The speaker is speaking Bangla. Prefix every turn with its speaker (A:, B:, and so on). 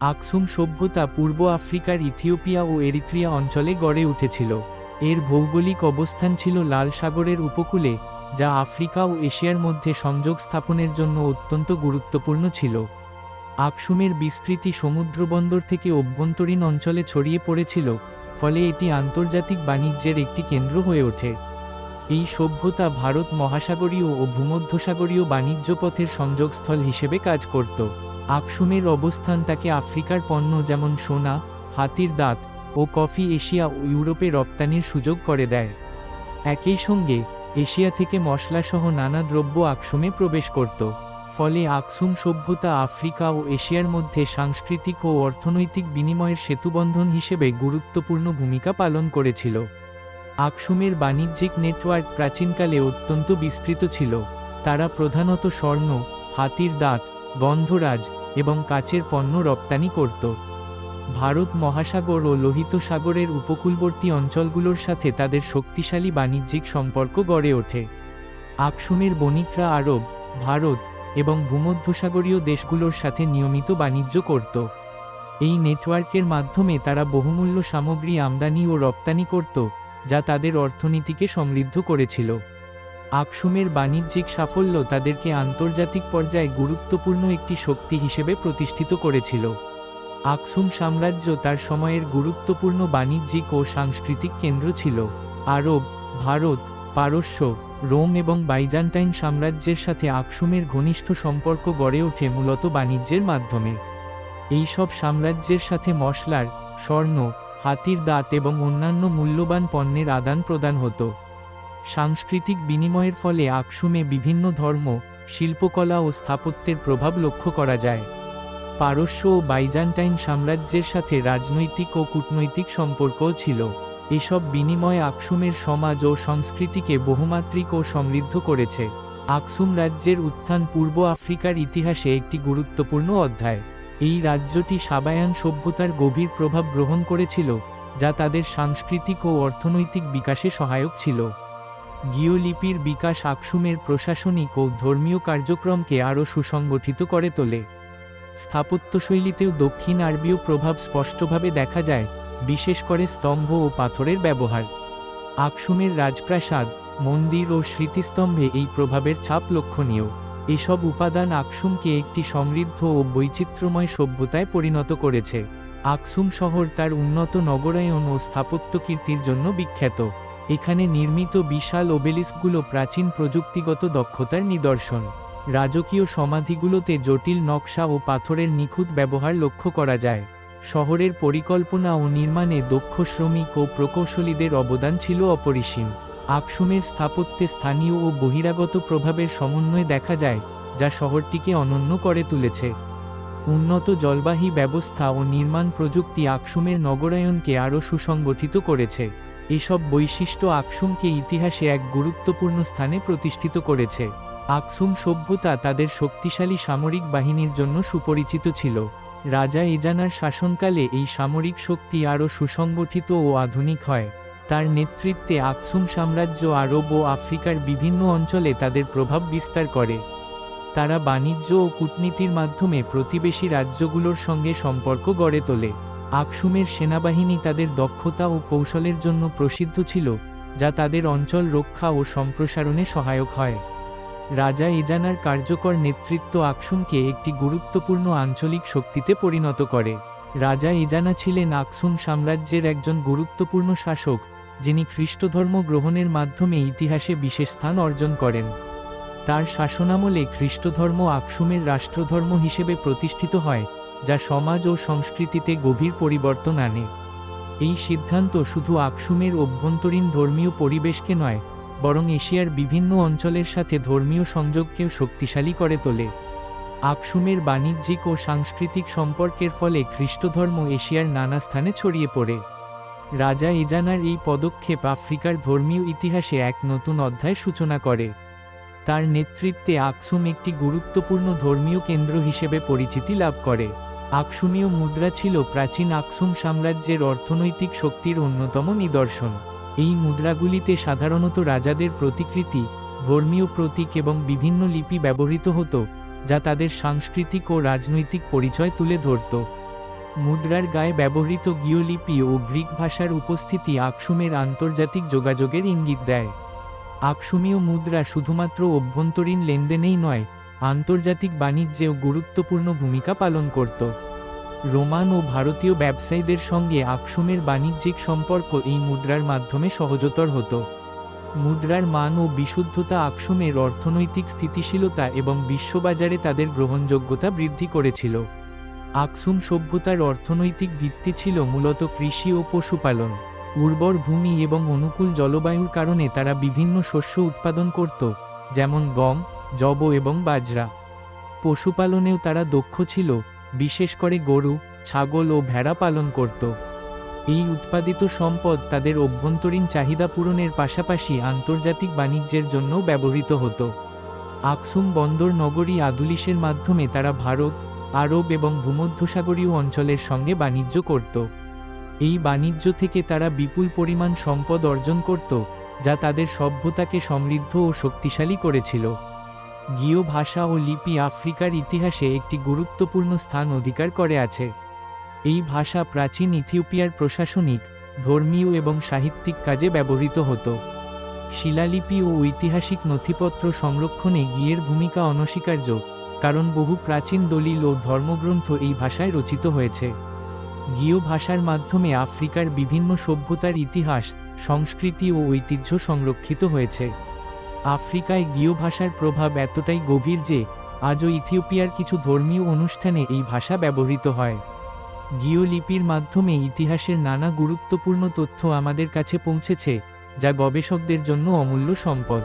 A: আকসুম সভ্যতা পূর্ব আফ্রিকার ইথিওপিয়া ও এরিত্রিয়া অঞ্চলে গড়ে উঠেছিল। এর ভৌগোলিক অবস্থান ছিল লাল সাগরের উপকূলে, যা আফ্রিকা ও এশিয়ার মধ্যে সংযোগ স্থাপনের জন্য অত্যন্ত গুরুত্বপূর্ণ ছিল। আকসুমের বিস্তৃতি সমুদ্রবন্দর থেকে অভ্যন্তরীণ অঞ্চলে ছড়িয়ে পড়েছিল, ফলে এটি আন্তর্জাতিক বাণিজ্যের একটি কেন্দ্র হয়ে ওঠে। এই সভ্যতা ভারত মহাসাগরীয় ও ভূমধ্যসাগরীয় বাণিজ্য পথের সংযোগস্থল হিসেবে কাজ করত। আকসুমের অবস্থান তাকে আফ্রিকার পণ্য যেমন সোনা, হাতির দাঁত ও কফি এশিয়া ও ইউরোপে রপ্তানির সুযোগ করে দেয়। একই সঙ্গে, এশিয়া থেকে মশলাসহ নানা দ্রব্য আকসুমে প্রবেশ করত। ফলে আকসুম সভ্যতা আফ্রিকা ও এশিয়ার মধ্যে সাংস্কৃতিক ও অর্থনৈতিক বিনিময়ের সেতুবন্ধন হিসেবে গুরুত্বপূর্ণ ভূমিকা পালন করেছিল। আকসুমের বাণিজ্যিক নেটওয়ার্ক প্রাচীনকালে অত্যন্ত বিস্তৃত ছিল। তারা প্রধানত স্বর্ণ, হাতির দাঁত, গন্ধরাজ এবং কাচের পণ্য রপ্তানি করত। ভারত মহাসাগর ও লোহিত সাগরের উপকূলবর্তী অঞ্চলগুলোর সাথে তাদের শক্তিশালী বাণিজ্যিক সম্পর্ক গড়ে ওঠে। আকসুমের বণিকরা আরব, ভারত এবং ভূমধ্যসাগরীয় দেশগুলোর সাথে নিয়মিত বাণিজ্য করত। এই নেটওয়ার্কের মাধ্যমে তারা বহুমূল্য সামগ্রী আমদানি ও রপ্তানি করত, যা তাদের অর্থনীতিকে সমৃদ্ধ করেছিল। আকসুমের বাণিজ্যিক সাফল্য তাদেরকে আন্তর্জাতিক পর্যায়ে গুরুত্বপূর্ণ একটি শক্তি হিসেবে প্রতিষ্ঠিত করেছিল। আকসুম সাম্রাজ্য তার সময়ের গুরুত্বপূর্ণ বাণিজ্যিক ও সাংস্কৃতিক কেন্দ্র ছিল। আরব, ভারত, পারস্য, রোম এবং বাইজান্টাইন সাম্রাজ্যের সাথে আকসুমের ঘনিষ্ঠ সম্পর্ক গড়ে ওঠে মূলত বাণিজ্যের মাধ্যমে। এই সব সাম্রাজ্যের সাথে মশলার, স্বর্ণ, হাতির দাঁত এবং অন্যান্য মূল্যবান পণ্যের আদান প্রদান হতো। সাংস্কৃতিক বিনিময়ের ফলে আকসুমে বিভিন্ন ধর্ম, শিল্পকলা ও স্থাপত্যের প্রভাব লক্ষ্য করা যায়। পারস্য ও বাইজান্টাইন সাম্রাজ্যের সাথে রাজনৈতিক ও কূটনৈতিক সম্পর্কও ছিল। এসব বিনিময় আকসুমের সমাজ ও সংস্কৃতিকে বহুমাত্রিক ও সমৃদ্ধ করেছে। আকসুম রাজ্যের উত্থান পূর্ব আফ্রিকার ইতিহাসে একটি গুরুত্বপূর্ণ অধ্যায়। এই রাজ্যটি সাবায়ান সভ্যতার গভীর প্রভাব গ্রহণ করেছিল, যা তাদের সাংস্কৃতিক ও অর্থনৈতিক বিকাশে সহায়ক ছিল। গিওলিপির বিকাশ আকসুমের প্রশাসনিক ও ধর্মীয় কার্যক্রমকে আরও সুসংগঠিত করে তোলে। স্থাপত্যশৈলীতেও দক্ষিণ আরবীয় প্রভাব স্পষ্টভাবে দেখা যায়, বিশেষ করে স্তম্ভ ও পাথরের ব্যবহার। আকসুমের রাজপ্রাসাদ, মন্দির ও স্মৃতিস্তম্ভে এই প্রভাবের ছাপ লক্ষণীয়। এসব উপাদান আকসুমকে একটি সমৃদ্ধ ও বৈচিত্র্যময় সভ্যতায় পরিণত করেছে। আকসুম শহর তার উন্নত নগরায়ন ও স্থাপত্যকীর্তির জন্য বিখ্যাত। এখানে নির্মিত বিশাল ওবেলিস্কগুলো প্রাচীন প্রযুক্তিগত দক্ষতার নিদর্শন। রাজকীয় সমাধিগুলোতে জটিল নকশা ও পাথরের নিখুঁত ব্যবহার লক্ষ্য করা যায়। শহরের পরিকল্পনা ও নির্মাণে দক্ষ শ্রমিক ও প্রকৌশলীদের অবদান ছিল অপরিসীম। আকসুমের স্থাপত্যে স্থানীয় ও বহিরাগত প্রভাবের সমন্বয় দেখা যায়, যা শহরটিকে অনন্য করে তুলেছে। উন্নত জলবাহী ব্যবস্থা ও নির্মাণ প্রযুক্তি আকসুমের নগরায়নকে আরও সুসংগঠিত করেছে। এসব বৈশিষ্ট্য আকসুমকে ইতিহাসে এক গুরুত্বপূর্ণ স্থানে প্রতিষ্ঠিত করেছে। আকসুম সভ্যতা তাদের শক্তিশালী সামরিক বাহিনীর জন্য সুপরিচিত ছিল। রাজা এজানার শাসনকালে এই সামরিক শক্তি আরও সুসংগঠিত ও আধুনিক হয়। তার নেতৃত্বে আকসুম সাম্রাজ্য আরব ও আফ্রিকার বিভিন্ন অঞ্চলে তাদের প্রভাব বিস্তার করে। তারা বাণিজ্য ও কূটনীতির মাধ্যমে প্রতিবেশী রাজ্যগুলোর সঙ্গে সম্পর্ক গড়ে তোলে। আকসুমের সেনাবাহিনী তাদের দক্ষতা ও কৌশলের জন্য প্রসিদ্ধ ছিল, যা তাদের অঞ্চল রক্ষা ও সম্প্রসারণে সহায়ক হয়। রাজা এজানার কার্যকর নেতৃত্ব আকসুমকে একটি গুরুত্বপূর্ণ আঞ্চলিক শক্তিতে পরিণত করে। রাজা এজানা ছিলেন আকসুম সাম্রাজ্যের একজন গুরুত্বপূর্ণ শাসক, যিনি খ্রিস্টধর্ম গ্রহণের মাধ্যমে ইতিহাসে বিশেষ স্থান অর্জন করেন। তার শাসনামলে খ্রিস্টধর্ম আকসুমের রাষ্ট্রধর্ম হিসেবে প্রতিষ্ঠিত হয়। যা সমাজ ও সংস্কৃতিতে গভীর পরিবর্তন আনে। এই সিদ্ধান্ত শুধু আকসুমের অভ্যন্তরীণ ধর্মীয় পরিবেশকে নয়, বরং এশিয়ার বিভিন্ন অঞ্চলের সাথে ধর্মীয় সংযোগকেও শক্তিশালী করে তোলে। আকসুমের বাণিজ্যিক ও সাংস্কৃতিক সম্পর্কের ফলে খ্রিস্টধর্ম এশিয়ার নানা স্থানে ছড়িয়ে পড়ে। রাজা এজানার এই পদক্ষেপ আফ্রিকার ধর্মীয় ইতিহাসে এক নতুন অধ্যায় সূচনা করে। তার নেতৃত্বে আকসুম একটি গুরুত্বপূর্ণ ধর্মীয় কেন্দ্র হিসেবে পরিচিতি লাভ করে। আকসুমীয় মুদ্রা ছিল প্রাচীন আকসুম সাম্রাজ্যের অর্থনৈতিক শক্তির অন্যতম নিদর্শন। এই মুদ্রাগুলিতে সাধারণত রাজাদের প্রতিকৃতি, ধর্মীয় প্রতীক এবং বিভিন্ন লিপি ব্যবহৃত হতো, যা তাদের সাংস্কৃতিক ও রাজনৈতিক পরিচয় তুলে ধরত। মুদ্রার গায়ে ব্যবহৃত গিওলিপি ও গ্রিক ভাষার উপস্থিতি আকসুমের আন্তর্জাতিক যোগাযোগের ইঙ্গিত দেয়। আকসুমীয় মুদ্রা শুধুমাত্র অভ্যন্তরীণ লেনদেনেই নয় আন্তর্জাতিক বাণিজ্যেও গুরুত্বপূর্ণ ভূমিকা পালন করত। রোমান ও ভারতীয় ব্যবসায়ীদের সঙ্গে আকসুমের বাণিজ্যিক সম্পর্ক এই মুদ্রার মাধ্যমে সহজতর হতো। মুদ্রার মান ও বিশুদ্ধতা আকসুমের অর্থনৈতিক স্থিতিশীলতা এবং বিশ্ববাজারে তাদের গ্রহণযোগ্যতা বৃদ্ধি করেছিল। আকসুম সভ্যতার অর্থনৈতিক ভিত্তি ছিল মূলত কৃষি ও পশুপালন। উর্বর ভূমি এবং অনুকূল জলবায়ুর কারণে তারা বিভিন্ন শস্য উৎপাদন করত, যেমন গম জব এবং বাজরা। পশুপালনেও তারা দক্ষ ছিল, বিশেষ করে গরু, ছাগল ও ভেড়া পালন করত। এই উৎপাদিত সম্পদ তাদের অভ্যন্তরীণ চাহিদা পূরণের পাশাপাশি আন্তর্জাতিক বাণিজ্যের জন্যও ব্যবহৃত হতো। আকসুম বন্দর নগরী আদুলিশের মাধ্যমে তারা ভারত, আরব এবং ভূমধ্যসাগরীয় অঞ্চলের সঙ্গে বাণিজ্য করত। এই বাণিজ্য থেকে তারা বিপুল পরিমাণ সম্পদ অর্জন করত, যা তাদের সভ্যতাকে সমৃদ্ধ ও শক্তিশালী করেছিল। গীয় ভাষা ও লিপি আফ্রিকার ইতিহাসে একটি গুরুত্বপূর্ণ স্থান অধিকার করে আছে। এই ভাষা প্রাচীন ইথিওপিয়ার প্রশাসনিক, ধর্মীয় এবং সাহিত্যিক কাজে ব্যবহৃত হতো। শিলালিপি ও ঐতিহাসিক নথিপত্র সংরক্ষণে গিয়ের ভূমিকা অনস্বীকার্য, কারণ বহু প্রাচীন দলিল ও ধর্মগ্রন্থ এই ভাষায় রচিত হয়েছে। গীয় ভাষার মাধ্যমে আফ্রিকার বিভিন্ন সভ্যতার ইতিহাস, সংস্কৃতি ও ঐতিহ্য সংরক্ষিত হয়েছে। আফ্রিকায় গীয় ভাষার প্রভাব এতটাই গভীর যে, আজও ইথিওপিয়ার কিছু ধর্মীয় অনুষ্ঠানে এই ভাষা ব্যবহৃত হয়। গীয় লিপির মাধ্যমে ইতিহাসের নানা গুরুত্বপূর্ণ তথ্য আমাদের কাছে পৌঁছেছে, যা গবেষকদের জন্য অমূল্য সম্পদ।